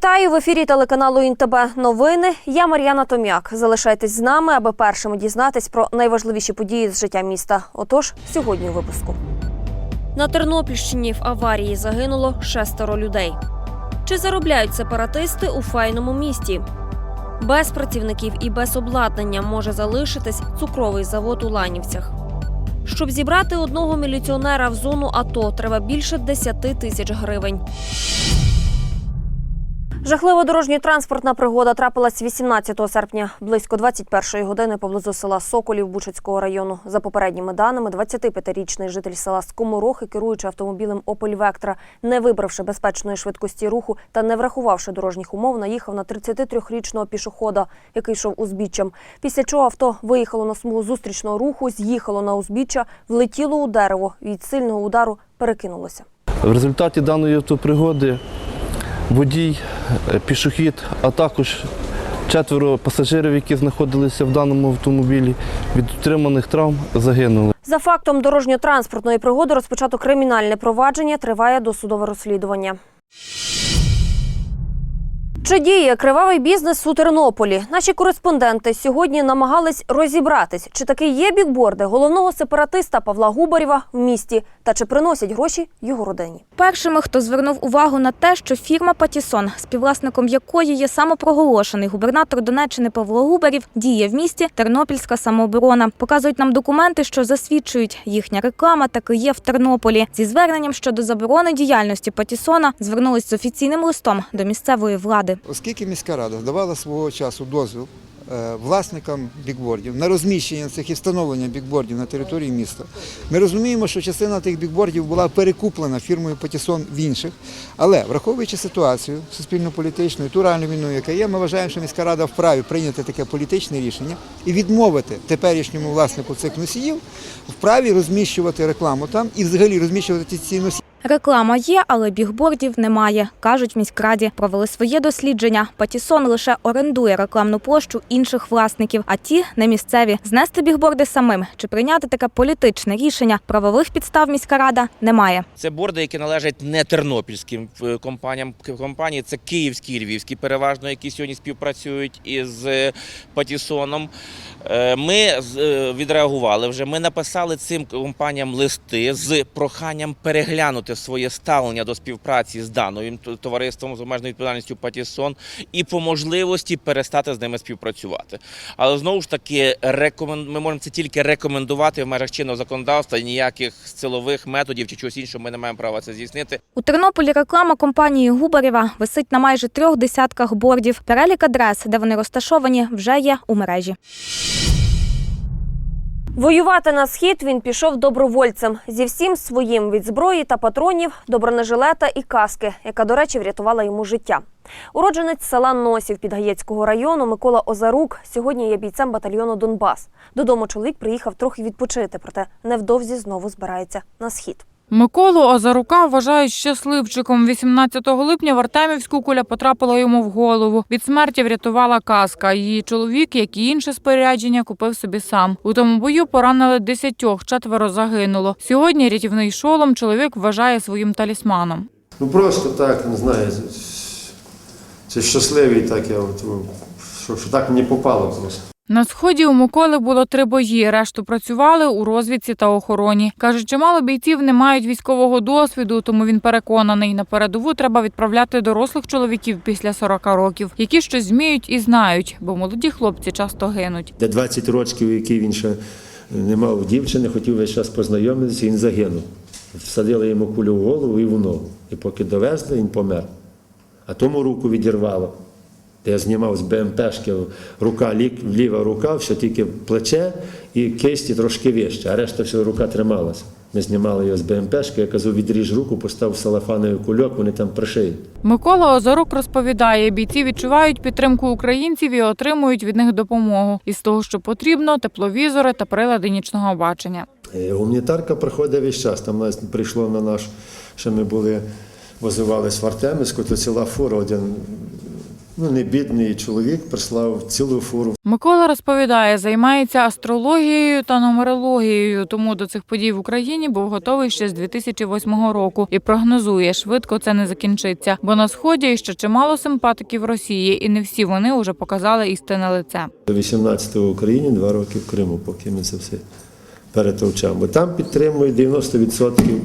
Вітаю в ефірі телеканалу ІНТБ Новини. Я Мар'яна Том'як. Залишайтесь з нами, аби першими дізнатись про найважливіші події з життя міста. Отож, сьогодні у випуску. На Тернопільщині в аварії загинуло шестеро людей. Чи заробляють сепаратисти у файному місті? Без працівників і без обладнання може залишитись цукровий завод у Ланівцях. Щоб зібрати одного міліціонера в зону АТО, треба більше 10 тисяч гривень. Жахлива дорожньо-транспортна пригода трапилась 18 серпня близько 21 години поблизу села Соколів Бучацького району. За попередніми даними, 25-річний житель села Скоморохи, керуючи автомобілем Опель Вектра, не вибравши безпечної швидкості руху та не врахувавши дорожніх умов, наїхав на 33-річного пішохода, який йшов узбіччям. Після чого авто виїхало на смугу зустрічного руху, з'їхало на узбіччя, влетіло у дерево. і Від сильного удару перекинулося. В результаті даної автопригоди водій, е, пішохід, а також четверо пасажирів, які знаходилися в даному автомобілі, від отриманих травм загинули. За фактом дорожньо-транспортної пригоди розпочато кримінальне провадження, триває досудове розслідування. Чи діє кривавий бізнес у Тернополі? Наші кореспонденти сьогодні намагались розібратись, чи таки є бікборди головного сепаратиста Павла Губарєва в місті та чи приносять гроші його родині. Першими, хто звернув увагу на те, що фірма Патісон, співвласником якої є самопроголошений губернатор Донеччини Павло Губарів, діє в місті Тернопільська самооборона. Показують нам документи, що засвідчують, їхня реклама таки є в Тернополі. Зі зверненням щодо заборони діяльності Патісона звернулись з офіційним листом до місцевої влади. Оскільки міська рада давала свого часу дозвіл е, власникам бікбордів на розміщення цих і встановлення бікбордів на території міста, ми розуміємо, що частина тих бікбордів була перекуплена фірмою Патісон в інших. Але враховуючи ситуацію суспільно-політичну і ту реальну війну, яка є, ми вважаємо, що міська рада вправі прийняти таке політичне рішення і відмовити теперішньому власнику цих носіїв вправі розміщувати рекламу там і взагалі розміщувати ці носії. Реклама є, але бігбордів немає, кажуть міськраді. Провели своє дослідження. Патісон лише орендує рекламну площу інших власників, а ті не місцеві. Знести бігборди самим чи прийняти таке політичне рішення правових підстав міська рада немає. Це борди, які належать не тернопільським е, компаніям. Компанії це київські львівські, переважно, які сьогодні співпрацюють із е, Патісоном. Е, Ми відреагували вже. Ми написали цим компаніям листи з проханням переглянути своє ставлення до співпраці з даним товариством з обмеженою відповідальністю Патісон і по можливості перестати з ними співпрацювати. Але знову ж таки, ми можемо це тільки рекомендувати в межах чинного законодавства. Ніяких силових методів чи чогось іншого ми не маємо права це здійснити. У Тернополі реклама компанії Губарєва висить на майже трьох десятках бордів. Перелік адрес, де вони розташовані, вже є у мережі. Воювати на схід він пішов добровольцем зі всім своїм від зброї та патронів добронежилета і каски, яка, до речі, врятувала йому життя. Уродженець села Носів Підгаєцького району Микола Озарук сьогодні є бійцем батальйону Донбас. Додому чоловік приїхав трохи відпочити, проте невдовзі знову збирається на схід. Миколу Озарука вважають щасливчиком. 18 липня в Артемівську куля потрапила йому в голову. Від смерті врятувала каска. Її чоловік, як і інше спорядження, купив собі сам. У тому бою поранили десятьох, четверо загинуло. Сьогодні рятівний шолом чоловік вважає своїм талісманом. Ну просто так, не знаю. Це щасливий так я от, ну, що, що так мені попало просто. На сході у Миколи було три бої. Решту працювали у розвідці та охороні. Каже, чимало бійців не мають військового досвіду, тому він переконаний, на передову треба відправляти дорослих чоловіків після 40 років, які щось вміють і знають, бо молоді хлопці часто гинуть. Де 20 років, який він ще не мав дівчини, хотів весь час познайомитися, він загинув. Всадили йому кулю в голову і в ногу. І поки довезли, він помер. А тому руку відірвало. Де я знімав з БМПшки, рука, лік- ліва рука, все тільки плече і кисті трошки вище, а решта все рука трималася. Ми знімали його з БМПшки, я казав, відріж руку, постав салафановий кульок, вони там пришиють. Микола Озорук розповідає, бійці відчувають підтримку українців і отримують від них допомогу. Із того, що потрібно, тепловізори та прилади нічного бачення. Е, Гуманітарка приходить весь час. Там нас прийшло на наш, що ми були, возивались в Артемівську, то ціла фура, один Ну, не бідний чоловік прислав цілу фуру Микола розповідає, займається астрологією та нумерологією, тому до цих подій в Україні був готовий ще з 2008 року і прогнозує, швидко це не закінчиться, бо на сході ще чимало симпатиків Росії, і не всі вони вже показали істинне лице. До 18-го в Україні, два роки в Криму, поки ми це все перетовчемо. Бо там підтримують 90%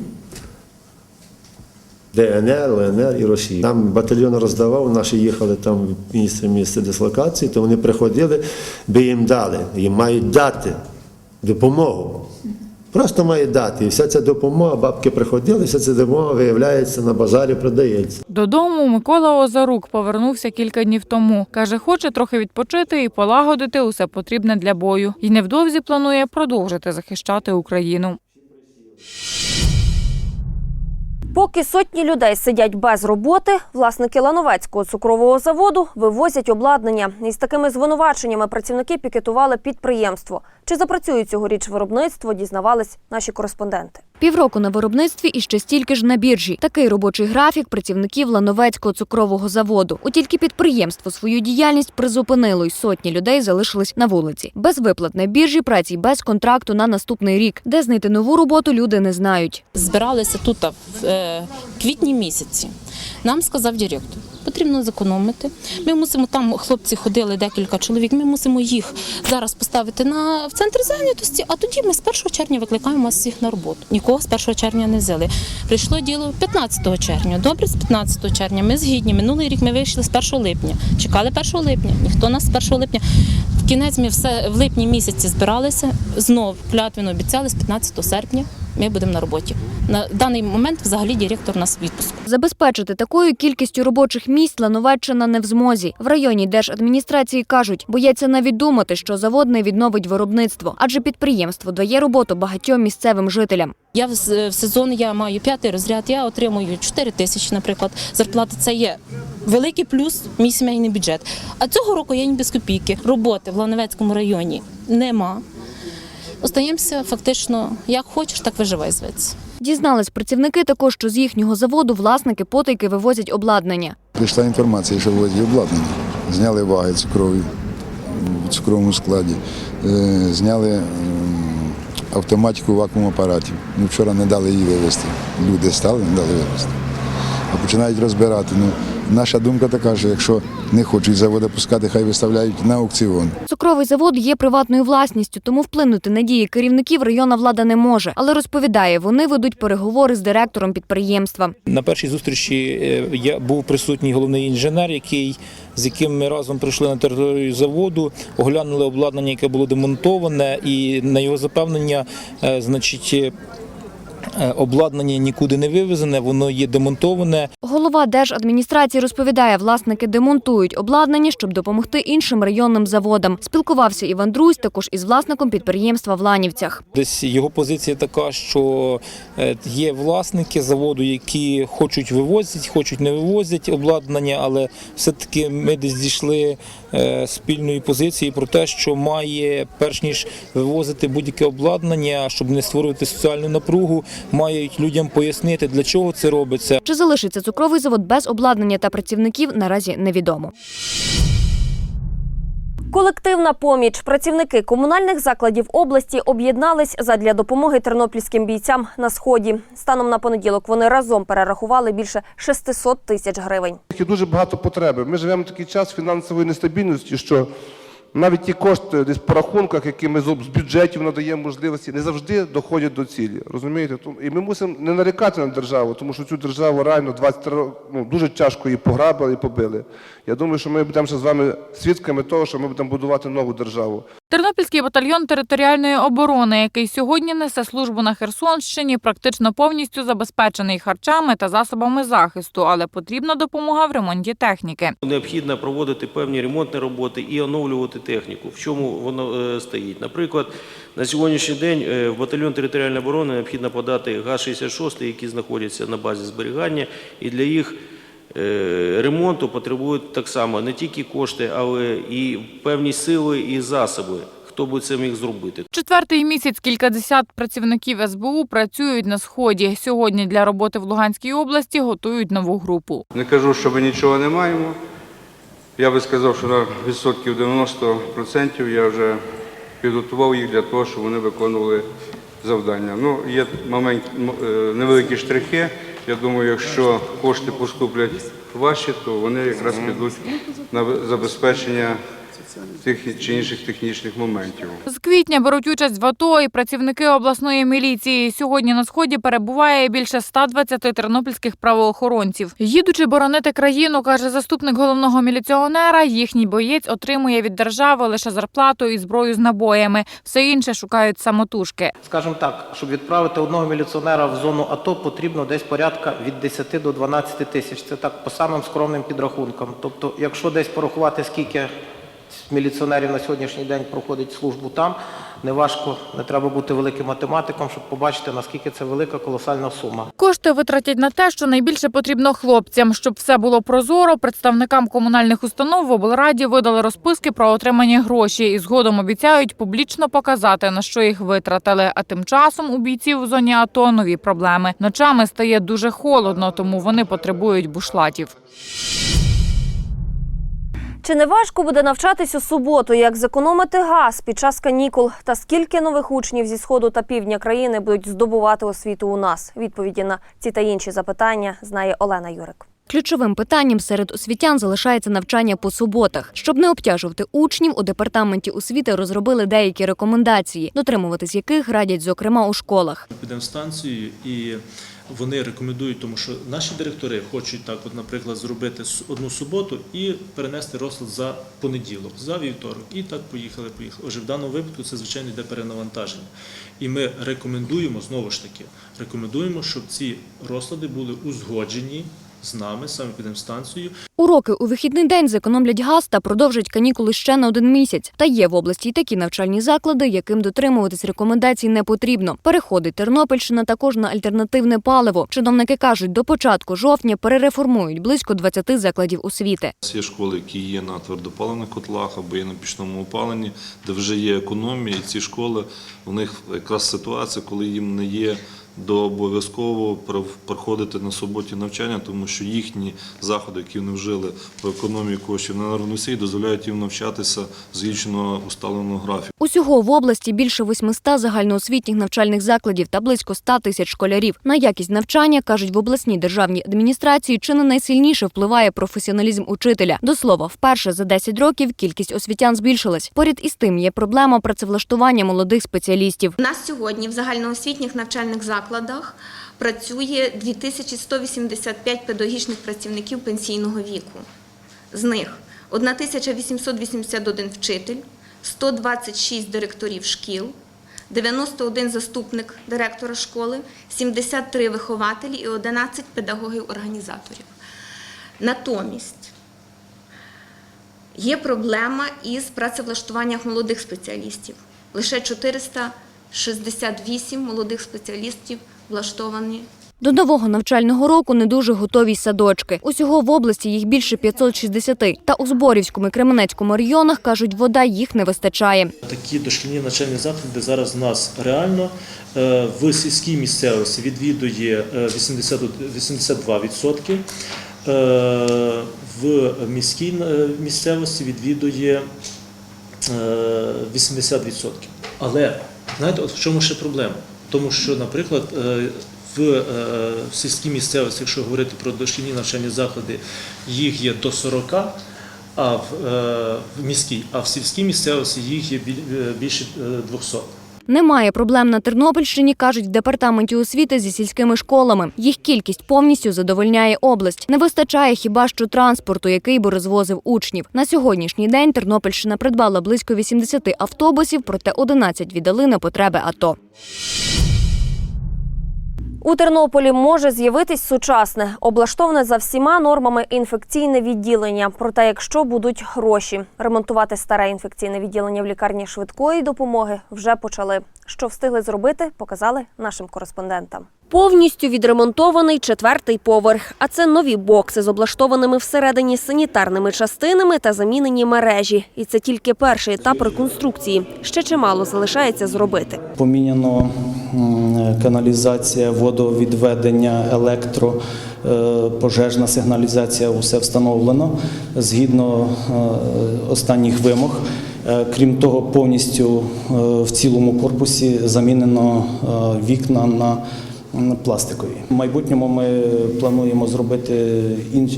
ДНР, ЛНР і Росії. Там батальйон роздавав, наші їхали там в місце, місце дислокації, то вони приходили, би їм дали. Їм мають дати допомогу. Просто мають дати. І вся ця допомога, бабки приходили, вся ця допомога виявляється на базарі, продається. Додому Микола Озарук повернувся кілька днів тому. Каже, хоче трохи відпочити і полагодити усе потрібне для бою. І невдовзі планує продовжити захищати Україну. Поки сотні людей сидять без роботи, власники Лановецького цукрового заводу вивозять обладнання. Із такими звинуваченнями працівники пікетували підприємство. Чи запрацює цьогоріч виробництво, дізнавались наші кореспонденти. Півроку на виробництві і ще стільки ж на біржі. Такий робочий графік працівників Лановецького цукрового заводу. От тільки підприємство свою діяльність призупинило, і сотні людей залишились на вулиці. Без виплат на біржі, праці й без контракту на наступний рік. Де знайти нову роботу, люди не знають. збиралися тут в е, квітні місяці. Нам сказав директор, потрібно зекономити. Ми мусимо там, хлопці ходили декілька чоловік. Ми мусимо їх зараз поставити на в центр зайнятості. А тоді ми з 1 червня викликаємо вас всіх на роботу. Нікого з 1 червня не взяли. Прийшло діло 15 червня. Добре, з 15 червня. Ми згідні. Минулий рік ми вийшли з 1 липня. Чекали 1 липня. Ніхто нас з 1 липня. В кінець ми все в липні місяці збиралися. Знов клятвенно обіцяли з 15 серпня. Ми будемо на роботі. На даний момент взагалі директор нас в відпуску. Забезпечити такою кількістю робочих місць Лановеччина не в змозі. В районній держадміністрації кажуть, бояться навіть думати, що завод не відновить виробництво, адже підприємство дає роботу багатьом місцевим жителям. Я в, в сезон я маю п'ятий розряд, я отримую 4 тисячі, наприклад, зарплати. Це є великий плюс мій сімейний бюджет. А цього року я ні без копійки. Роботи в Лановецькому районі нема. Остаємося фактично, як хочеш, так виживай зветься. Дізнались працівники також, що з їхнього заводу власники потайки вивозять обладнання. Прийшла інформація, що ввозять обладнання. Зняли ваги цукрові в цукровому складі, е, зняли автоматику вакуум апаратів. Ну, вчора не дали її вивезти. Люди стали, не дали вивезти. А починають розбирати. Ну, наша думка така, що якщо не хочуть заводи пускати, хай виставляють на аукціон. Цукровий завод є приватною власністю, тому вплинути на дії керівників районна влада не може. Але розповідає, вони ведуть переговори з директором підприємства. На першій зустрічі е, я був присутній головний інженер, який з яким ми разом прийшли на територію заводу, оглянули обладнання, яке було демонтоване, і на його запевнення, е, значить. Е, Обладнання нікуди не вивезене, воно є демонтоване. Голова держадміністрації розповідає, власники демонтують обладнання, щоб допомогти іншим районним заводам. Спілкувався Іван Друзь також із власником підприємства в Ланівцях. Десь його позиція така, що е, є власники заводу, які хочуть вивозити, хочуть не вивозять обладнання, але все-таки ми десь дійшли е, спільної позиції про те, що має, перш ніж вивозити будь-яке обладнання, щоб не створювати соціальну напругу, мають людям пояснити, для чого це робиться. Чи залишиться цукровий завод без обладнання та працівників, наразі невідомо. Колективна поміч. Працівники комунальних закладів області об'єднались задля допомоги тернопільським бійцям на сході. Станом на понеділок вони разом перерахували більше 600 тисяч гривень. Є дуже багато потреби. Ми живемо в такий час фінансової нестабільності, що навіть ті кошти десь по рахунках, які ми з об- з бюджетів надаємо можливості, не завжди доходять до цілі. Розумієте? І ми мусимо не нарікати на державу, тому що цю державу реально 23 роки ну, дуже тяжко її пограбили і побили. Я думаю, що ми будемо ще з вами свідками того, що ми будемо будувати нову державу. Тернопільський батальйон територіальної оборони, який сьогодні несе службу на Херсонщині, практично повністю забезпечений харчами та засобами захисту, але потрібна допомога в ремонті техніки. Необхідно проводити певні ремонтні роботи і оновлювати техніку. В чому воно е, стоїть? Наприклад, на сьогоднішній день е, в батальйон територіальної оборони необхідно подати ГАЗ-66, які знаходяться на базі зберігання, і для їх е, ремонту потребують так само не тільки кошти, але і певні сили і засоби. Хто би це міг зробити? Четвертий місяць кількадесят працівників СБУ працюють на сході. Сьогодні для роботи в Луганській області готують нову групу. Не кажу, що ми нічого не маємо. Я би сказав, що на відсотків 90% я вже підготував їх для того, щоб вони виконували завдання. Ну, є момент, е, невеликі штрихи. Я думаю, якщо кошти поступлять ваші, то вони якраз підуть на забезпечення тих чи інших технічних моментів. З квітня беруть участь в АТО і працівники обласної міліції. Сьогодні на сході перебуває більше 120 тернопільських правоохоронців. Їдучи боронити країну, каже заступник головного міліціонера. Їхній боєць отримує від держави лише зарплату і зброю з набоями. Все інше шукають самотужки. Скажімо так, щоб відправити одного міліціонера в зону АТО, потрібно десь порядка від 10 до 12 тисяч. Це так по самим скромним підрахункам. Тобто, якщо десь порахувати, скільки міліціонерів на сьогоднішній день проходить службу там, неважко, не треба бути великим математиком, щоб побачити, наскільки це велика колосальна сума. Кошти витратять на те, що найбільше потрібно хлопцям. Щоб все було прозоро, представникам комунальних установ в облраді видали розписки про отримані гроші і згодом обіцяють публічно показати, на що їх витратили. А тим часом у бійців у зоні АТО нові проблеми. Ночами стає дуже холодно, тому вони потребують бушлатів. Чи не важко буде навчатись у суботу, як зекономити газ під час канікул? Та скільки нових учнів зі сходу та півдня країни будуть здобувати освіту у нас? Відповіді на ці та інші запитання знає Олена Юрик. Ключовим питанням серед освітян залишається навчання по суботах. Щоб не обтяжувати учнів, у департаменті освіти розробили деякі рекомендації, дотримуватись яких радять зокрема у школах. підемо станцію і вони рекомендують, тому що наші директори хочуть так, от, наприклад, зробити одну суботу і перенести розклад за понеділок, за вівторок. І так поїхали, поїхали. Отже, в даному випадку це звичайно йде перенавантаження. І ми рекомендуємо знову ж таки, рекомендуємо, щоб ці розклади були узгоджені з нами, саме підемо станцією. Уроки у вихідний день зекономлять газ та продовжать канікули ще на один місяць. Та є в області й такі навчальні заклади, яким дотримуватись рекомендацій не потрібно. Переходить Тернопільщина також на альтернативне паливо. Чиновники кажуть, до початку жовтня перереформують близько 20 закладів освіти. Є школи, які є на твердопаливних котлах або є на пічному опаленні, де вже є економія, і ці школи, у них якраз ситуація, коли їм не є до обов'язково проходити на суботі навчання, тому що їхні заходи, які вони вжили по економії коштів на Народносії, дозволяють їм навчатися згідно усталеного графіку. Усього в області більше 800 загальноосвітніх навчальних закладів та близько 100 тисяч школярів. На якість навчання, кажуть в обласній державній адміністрації, чи не найсильніше впливає професіоналізм учителя. До слова, вперше за 10 років кількість освітян збільшилась. Поряд із тим є проблема працевлаштування молодих спеціалістів. У нас сьогодні в загальноосвітніх навчальних закладах працює 2185 педагогічних працівників пенсійного віку. З них 1881 вчитель, 126 директорів шкіл, 91 заступник директора школи, 73 вихователі і 11 педагогів-організаторів. Натомість є проблема із працевлаштуванням молодих спеціалістів. Лише 468 молодих спеціалістів влаштовані До нового навчального року не дуже готові й садочки. Усього в області їх більше 560. Та у Зборівському і Кременецькому районах кажуть, вода їх не вистачає. Такі дошкільні навчальні заклади зараз у нас реально е, в сільській місцевості відвідує е, 80 82%, е, в міській е, місцевості відвідує е, 80%. Але знаєте, от в чому ще проблема? Тому що, наприклад, е, в е, сільській місцевості, якщо говорити про дошкільні навчальні заклади, їх є до 40, а в, е, в міській, а в сільській місцевості їх є більше е, 200. Немає проблем на Тернопільщині, кажуть в департаменті освіти зі сільськими школами. Їх кількість повністю задовольняє область. Не вистачає хіба що транспорту, який би розвозив учнів. На сьогоднішній день Тернопільщина придбала близько 80 автобусів, проте 11 віддали на потреби АТО. У Тернополі може з'явитись сучасне, облаштоване за всіма нормами інфекційне відділення. Проте, якщо будуть гроші, ремонтувати старе інфекційне відділення в лікарні швидкої допомоги вже почали. Що встигли зробити, показали нашим кореспондентам. Повністю відремонтований четвертий поверх. А це нові бокси з облаштованими всередині санітарними частинами та замінені мережі. І це тільки перший етап реконструкції. Ще чимало залишається зробити. Поміняно м, каналізація, водовідведення, електро, е, пожежна сигналізація, усе встановлено згідно е, останніх вимог. Е, Крім того, повністю в цілому корпусі замінено вікна на пластикові. В майбутньому ми плануємо зробити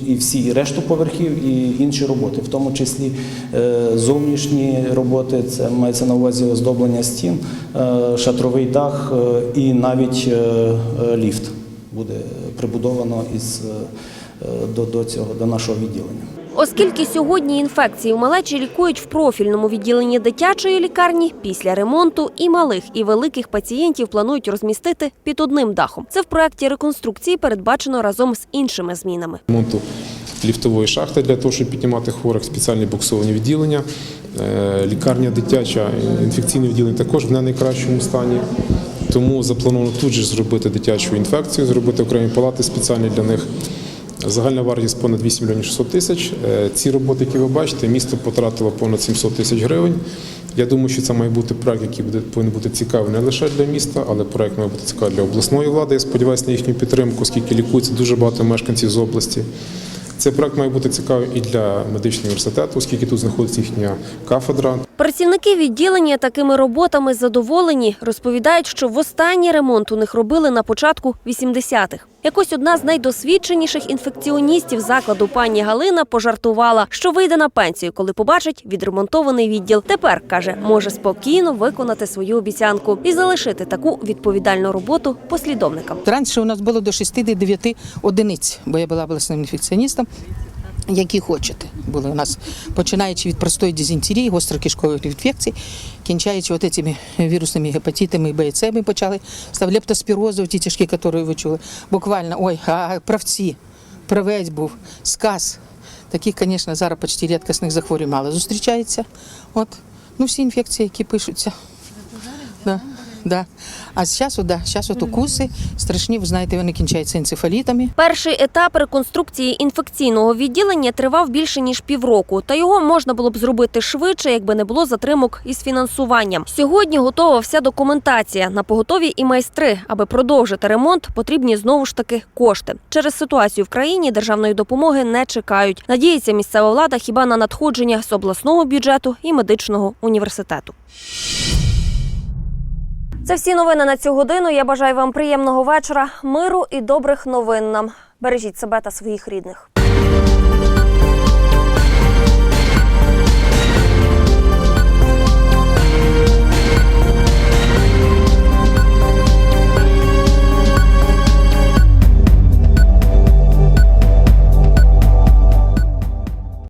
і всі решту поверхів, і інші роботи, в тому числі е, зовнішні роботи. Це мається на увазі оздоблення стін, е, шатровий дах е, і навіть ліфт буде прибудовано із до, до цього до нашого відділення. Оскільки сьогодні інфекції в малечі лікують в профільному відділенні дитячої лікарні, після ремонту і малих, і великих пацієнтів планують розмістити під одним дахом. Це в проєкті реконструкції передбачено разом з іншими змінами. ремонту ліфтової шахти для того, щоб піднімати хворих, спеціальні буксовані відділення. Е, Лікарня дитяча, інфекційне відділення також в не найкращому стані. Тому заплановано тут же зробити дитячу інфекцію, зробити окремі палати спеціальні для них. Загальна вартість понад 8 мільйонів 600 тисяч. Е, Ці роботи, які ви бачите, місто потратило понад 700 тисяч гривень. Я думаю, що це має бути проект, який буде повинен бути цікавий не лише для міста, але проект має бути цікавий для обласної влади. Я сподіваюся на їхню підтримку, оскільки лікується дуже багато мешканців з області. Цей проект має бути цікавий і для медичного університету, оскільки тут знаходиться їхня кафедра. Працівники відділення такими роботами задоволені. Розповідають, що востанній ремонт у них робили на початку 80-х. Якось одна з найдосвідченіших інфекціоністів закладу пані Галина пожартувала, що вийде на пенсію, коли побачить відремонтований відділ. Тепер каже, може спокійно виконати свою обіцянку і залишити таку відповідальну роботу послідовникам. Раніше у нас було до 6-9 одиниць, бо я була обласним інфекціоністом. Які хочете, були у нас, починаючи від простої дизентерії, гострокишкових інфекцій, кінчаючи от цими вірусними гепатитами Б і С ми почали, став лептоспірози, ті тяжкі, які ви чули. Буквально, ой, а правці, правець був, сказ. Таких, звісно, зараз почти рідкісних захворювань мало зустрічається. От. Ну, всі інфекції, які пишуться. Да, да. А зараз, да, зараз от укуси страшні, ви знаєте, вони кінчаються енцефалітами. Перший етап реконструкції інфекційного відділення тривав більше ніж півроку, та його можна було б зробити швидше, якби не було затримок із фінансуванням. Сьогодні готова вся документація на поготові і майстри. Аби продовжити ремонт, потрібні знову ж таки кошти. Через ситуацію в країні державної допомоги не чекають. Надіється місцева влада хіба на надходження з обласного бюджету і медичного університету. Це всі новини на цю годину. Я бажаю вам приємного вечора, миру і добрих новин нам. Бережіть себе та своїх рідних.